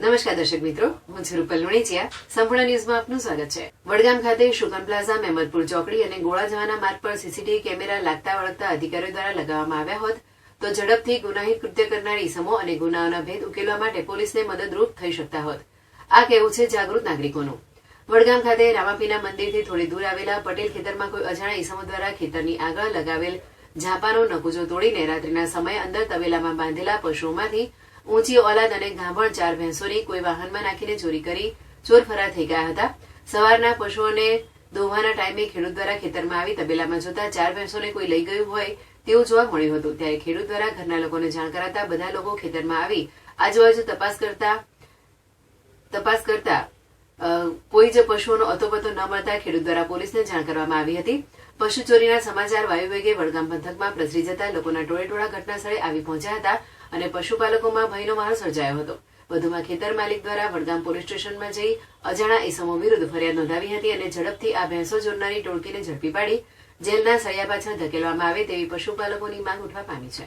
નમસ્કાર દર્શક મિત્રો, હું છું રૂપલ લુણેચિયા. સંપૂર્ણ ન્યૂઝમાં આપનું સ્વાગત છે. વડગામ ખાતે શુગન પ્લાઝા મેમદપુર ચોકડી અને ગોળા જવાના માર્ગ પર સીસીટીવી કેમેરા લાગતા વળગતા અધિકારીઓ દ્વારા લગાવવામાં આવ્યા હોત, તો ઝડપથી ગુનાહિત કૃત્ય કરનાર ઇસમો અને ગુનાઓના ભેદ ઉકેલવા માટે પોલીસને મદદરૂપ થઈ શકતા હોત. આ કહેવું છે જાગૃત નાગરિકોનું. વડગામ ખાતે રામાપીના મંદિરથી થોડી દૂર આવેલા પટેલ ખેતરમાં કોઈ અજાણ્યા ઇસમો દ્વારા ખેતરની આગળ લગાવેલ ઝાપાનો નકુજો તોડીને રાત્રિના સમયે અંદર તવેલામાં બાંધેલા પશુઓમાંથી ઊંચી ઓલાદ અને ગાભણ ચાર ભેંસોની કોઈ વાહનમાં નાખીને ચોરી કરી ચોર ફરાર થઈ ગયા હતા. સવારના પશુઓને દોહવાના ટાઈમે ખેડૂત દ્વારા ખેતરમાં આવી તબેલામાં જોતા ચાર ભેંસોને કોઈ લઈ ગયું હોય તેવું જોવા મળ્યું હતું. ત્યારે ખેડૂત દ્વારા ઘરના લોકોને જાણ કરાતા બધા લોકો ખેતરમાં આવી આજુબાજુ તપાસ કરતા તપાસ કરતા કોઈ જ પશુઓનો અતોપતો ન મળતા ખેડૂત દ્વારા પોલીસને જાણ કરવામાં આવી હતી. પશુ ચોરીના સમાચાર વાયુવેગે વડગામ પંથકમાં પ્રસરી જતા લોકોના ટોળે ટોળા ઘટના સ્થળે આવી પહોંચ્યા હતા અને પશુપાલકોમાં ભયનો માહોલ સર્જાયો હતો. વધુમાં ખેતર માલિક દ્વારા વડગામ પોલીસ સ્ટેશનમાં જઈ અજાણા ઇસમો વિરુદ્ધ ફરિયાદ નોંધાવી હતી અને ઝડપથી આ ભેંસો જોડનારી ટોળકીને ઝડપી પાડી. જેલના સળિયા પાછળ ધકેલવામાં આવે તેવી પશુપાલકોની માંગ ઉઠવા પામી છે.